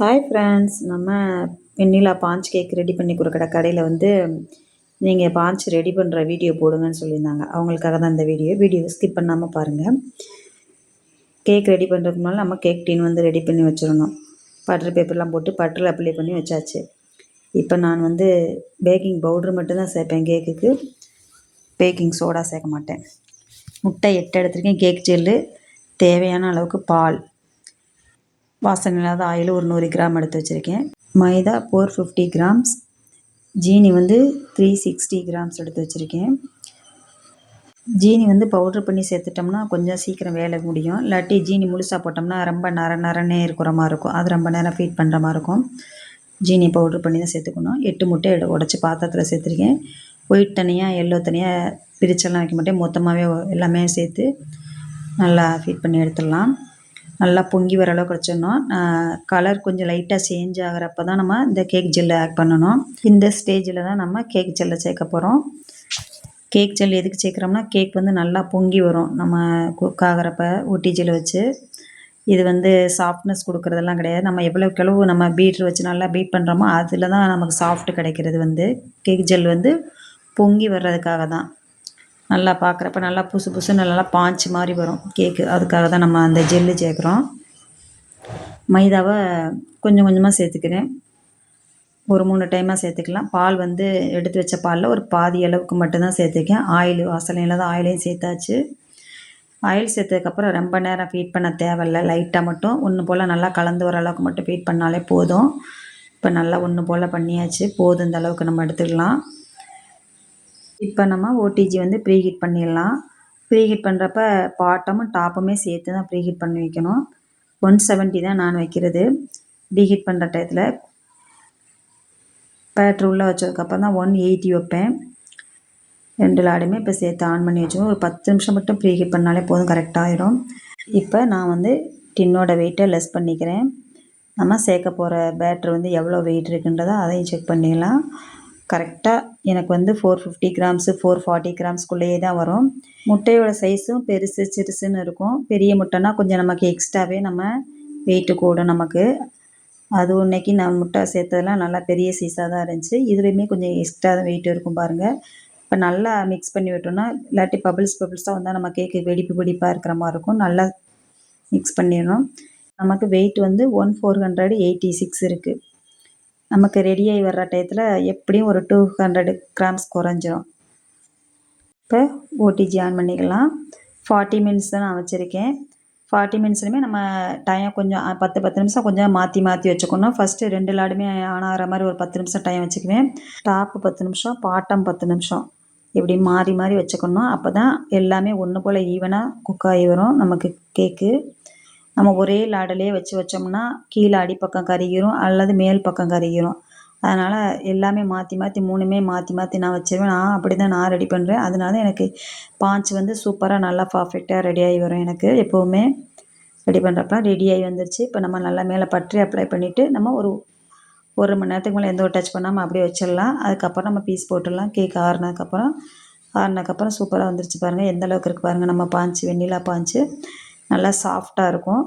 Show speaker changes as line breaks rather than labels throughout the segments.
Hi friends நம்ம வெண்ணிலா Panch cake ready பண்ணி கொடுக்குற கடையில் வந்து நீங்கள் பாஞ்ச் ரெடி பண்ணுற வீடியோ போடுங்கன்னு சொல்லியிருந்தாங்க. அவங்களுக்காக தான் இந்த வீடியோ வீடியோ ஸ்கிப் பண்ணாமல் பாருங்கள் கேக் ரெடி பண்ணுறதுக்கு முன்னால் நம்ம கேக் டீன் வந்து ரெடி பண்ணி வச்சிடணும். பட்டர் பேப்பர்லாம் போட்டு பட்டரில் அப்ளை பண்ணி வச்சாச்சு. இப்போ நான் வந்து பேக்கிங் பவுட்ரு மட்டும்தான் சேர்ப்பேன் கேக்குக்கு பேக்கிங் சோடா சேர்க்க மாட்டேன். முட்டை எட்டு எடுத்துருக்கேன். கேக் ஜெல்லு தேவையான அளவுக்கு பால். வாசனை இல்லாத ஆயில் ஒரு நூறு கிராம் எடுத்து வச்சுருக்கேன். மைதா ஃபோர் ஃபிஃப்டி கிராம்ஸ் ஜீனி வந்து த்ரீ சிக்ஸ்டி கிராம்ஸ் எடுத்து வச்சுருக்கேன். ஜீனி வந்து பவுட்ரு பண்ணி சேர்த்துட்டோம்னா கொஞ்சம் சீக்கிரம் வேலை முடியும். இல்லாட்டி ஜீனி முழுசாக போட்டோம்னா ரொம்ப நர நரனே இருக்கிற மாதிரி இருக்கும். அது ரொம்ப நேரம் ஃபீட் பண்ணுற மாதிரி இருக்கும். ஜீனி பவுட்ரு பண்ணி தான் சேர்த்துக்கணும். எட்டு முட்டை உடச்சி பாத்திரத்தில் சேர்த்துருக்கேன். ஒயிட் தனியாக எல்லோ தனியாக பிரிச்செல்லாம் வைக்க மாட்டேன். மொத்தமாகவே எல்லாமே சேர்த்து நல்லா ஃபீட் பண்ணி எடுத்துடலாம். நல்லா பொங்கி வர அளவுக்கு வச்சிடணும். கலர் கொஞ்சம் லைட்டாக சேஞ்ச் ஆகிறப்ப தான் நம்ம இந்த கேக் ஜெல்லை ஆட் பண்ணணும். இந்த ஸ்டேஜில் தான் நம்ம கேக் ஜெல்லை சேர்க்க போகிறோம் கேக் ஜெல் எதுக்கு சேர்க்குறோம்னா கேக் வந்து நல்லா பொங்கி வரும். நம்ம குக் ஆகிறப்ப ஒட்டி ஜெல் வச்சு. இது வந்து சாஃப்ட்னஸ் கொடுக்குறதெல்லாம் கிடையாது. நம்ம எவ்வளோ கிளவு நம்ம பீட்ரு வச்சு நல்லா பீட் பண்ணுறோமோ அதில் தான் நமக்கு சாஃப்ட் கிடைக்கிறது வந்து. கேக் ஜெல் வந்து பொங்கி வர்றதுக்காக தான். நல்லா பார்க்குறப்ப நல்லா புசு புசுன்னு நல்லா பாஞ்சு மாதிரி வரும் கேக்கு. அதுக்காக தான் நம்ம அந்த ஜெல்லு சேர்க்குறோம். மைதாவை கொஞ்சம் கொஞ்சமாக சேர்த்துக்கிறேன். ஒரு மூணு டைமாக சேர்த்துக்கலாம். பால் வந்து எடுத்து வச்ச பாலில் ஒரு பாதி அளவுக்கு மட்டும்தான் சேர்த்துக்கேன். ஆயில் வாசலையும் இல்லாத ஆயிலையும் சேர்த்தாச்சு. ஆயில் சேர்த்ததுக்கப்புறம் ரொம்ப நேரம் ஃபீட் பண்ண தேவையில்ல. லைட்டாக மட்டும். ஒன்று போல் நல்லா கலந்து வர அளவுக்கு மட்டும் ஃபீட் பண்ணாலே போதும். இப்போ நல்லா ஒன்று போல் பண்ணியாச்சு. போதும் இந்த அளவுக்கு நம்ம எடுத்துக்கலாம். இப்போ நம்ம ஓடிஜி வந்து ப்ரீஹீட் பண்ணிடலாம். ப்ரீஹீட் பண்ணுறப்ப பாட்டமும் டாப்புமே சேர்த்து தான் ப்ரீஹீட் பண்ணி வைக்கணும். ஒன் செவன்ட்டி தான் நான் வைக்கிறது. ப்ரீஹீட் பண்ணுற டயத்தில் பேட்ரு உள்ளே வச்சதுக்கப்புறம் தான் ஒன் எயிட்டி வைப்பேன். ரெண்டு லாடுமே இப்போ சேர்த்து ஆன் பண்ணி வச்சுக்கணும் ஒரு பத்து நிமிஷம் மட்டும் ப்ரீஹீட் பண்ணாலே போதும் கரெக்டாகிடும் இப்போ நான் வந்து டின்னோட வெயிட்டை லெஸ் பண்ணிக்கிறேன். நம்ம சேர்க்க போகிற பேட்ரு வந்து எவ்வளோ வெயிட் இருக்குன்றதை அதையும் செக் பண்ணிக்கலாம் கரெக்டாக எனக்கு வந்து four fifty grams four forty கிராம்ஸ்குள்ளேயே தான் வரும். முட்டையோட சைஸும் பெருசு சிறுசுன்னு இருக்கும். பெரிய முட்டைனா கொஞ்சம் நமக்கு எக்ஸ்ட்ராவே நம்ம வெயிட்டு கூடும் நமக்கு. அது இன்னைக்கு நான் முட்டை சேர்த்ததெல்லாம் நல்லா பெரிய சைஸாக தான் இருந்துச்சு. இதுலேயுமே கொஞ்சம் எக்ஸ்ட்ரா வெயிட் இருக்கும் பாருங்கள் இப்போ நல்லா மிக்ஸ் பண்ணி விட்டோம்னா இல்லாட்டி பபிள்ஸ் பபிள்ஸாக வந்தால் நம்ம கேக்கு வெடிப்பு வெடிப்பாக இருக்கிற மாதிரி இருக்கும். நல்லா மிக்ஸ் பண்ணிடணும். நமக்கு வெயிட் வந்து one four hundred eighty six இருக்குது நமக்கு ரெடியாகி வர்ற டயத்தில் எப்படியும் ஒரு டூ ஹண்ட்ரட் கிராம்ஸ் குறைஞ்சிரும். இப்போ ஓடிஜி ஆன் பண்ணிக்கலாம். ஃபார்ட்டி மினிட்ஸ் தான் நான் வச்சுருக்கேன். ஃபார்ட்டி மினிட்ஸ்லையுமே நம்ம டைம் கொஞ்சம் பத்து பத்து நிமிஷம் கொஞ்சம் மாற்றி மாற்றி வச்சுக்கணும். ஃபஸ்ட்டு ரெண்டு லாடுமே ஆன் ஆகிற மாதிரி ஒரு பத்து நிமிஷம் டைம் வச்சுக்குவேன். டாப்பு பத்து நிமிஷம் பாட்டம் பத்து நிமிஷம். இப்படி மாறி மாறி வச்சுக்கணும். அப்போ தான் எல்லாமே ஒன்று போல் ஈவனாக குக் ஆகி வரும். நமக்கு கேக்கு நம்ம ஒரே லாடலே வச்சு வச்சோம்னா கீழே அடிப்பக்கம் கருகிரும் அல்லது மேல் பக்கம் கருகிரும். அதனால் எல்லாமே மாற்றி மாற்றி மூணுமே மாற்றி மாற்றி நான் வச்சிருவேன். நான் அப்படி தான் நான் ரெடி பண்ணுறேன் அதனால எனக்கு பாஞ்சு வந்து சூப்பராக நல்லா பர்ஃபெக்டாக ரெடியாகி வரும் எனக்கு. எப்போவுமே ரெடி பண்ணுறப்ப ரெடியாகி வந்துருச்சு. இப்போ நம்ம நல்லா மேலே பற்றி அப்ளை பண்ணிவிட்டு நம்ம ஒரு ஒரு மணி நேரத்துக்கு மேலே எந்த ஒரு டச் பண்ணாமல் அப்படியே வச்சிடலாம். அதுக்கப்புறம் நம்ம பீஸ் போட்டுடலாம். கேக் ஆறுனதுக்கப்புறம் ஆறுனதுக்கப்புறம் சூப்பராக வந்துருச்சு பாருங்கள் எந்த அளவுக்கு இருக்குது பாருங்கள் நம்ம பாஞ்சு வெண்ணிலா பாஞ்சு நல்லா சாஃப்டாக இருக்கும்.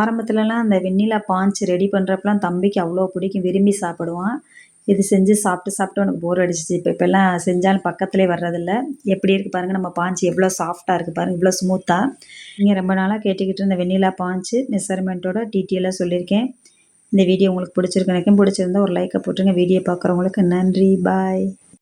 ஆரம்பத்துலலாம் அந்த வெண்ணிலா பாஞ்சு ரெடி பண்ணுறப்பலாம் தம்பிக்கு அவ்வளோ பிடிக்கும். விரும்பி சாப்பிடுவான். இது செஞ்சு சாப்பிட்டு சாப்பிட்டு உனக்கு போர் அடிச்சிச்சு. இப்போ இப்போல்லாம் செஞ்சாலும் பக்கத்துலேயே வர்றதில்ல. எப்படி இருக்குது பாருங்கள் நம்ம பாஞ்சு எவ்வளோ சாஃப்டாக இருக்குது பாருங்கள் இவ்வளோ ஸ்மூத்தாக நீங்கள் ரொம்ப நாளாக கேட்டுக்கிட்டு இருந்த வெண்ணிலா பாஞ்சு மெஷர்மெண்ட்டோட டீட்டெயிலாக சொல்லியிருக்கேன். இந்த வீடியோ உங்களுக்கு பிடிச்சிருக்கு எனக்கும் பிடிச்சிருந்தா ஒரு லைக்கை போட்டுருங்க. வீடியோ பார்க்குறவங்களுக்கு நன்றி. பாய்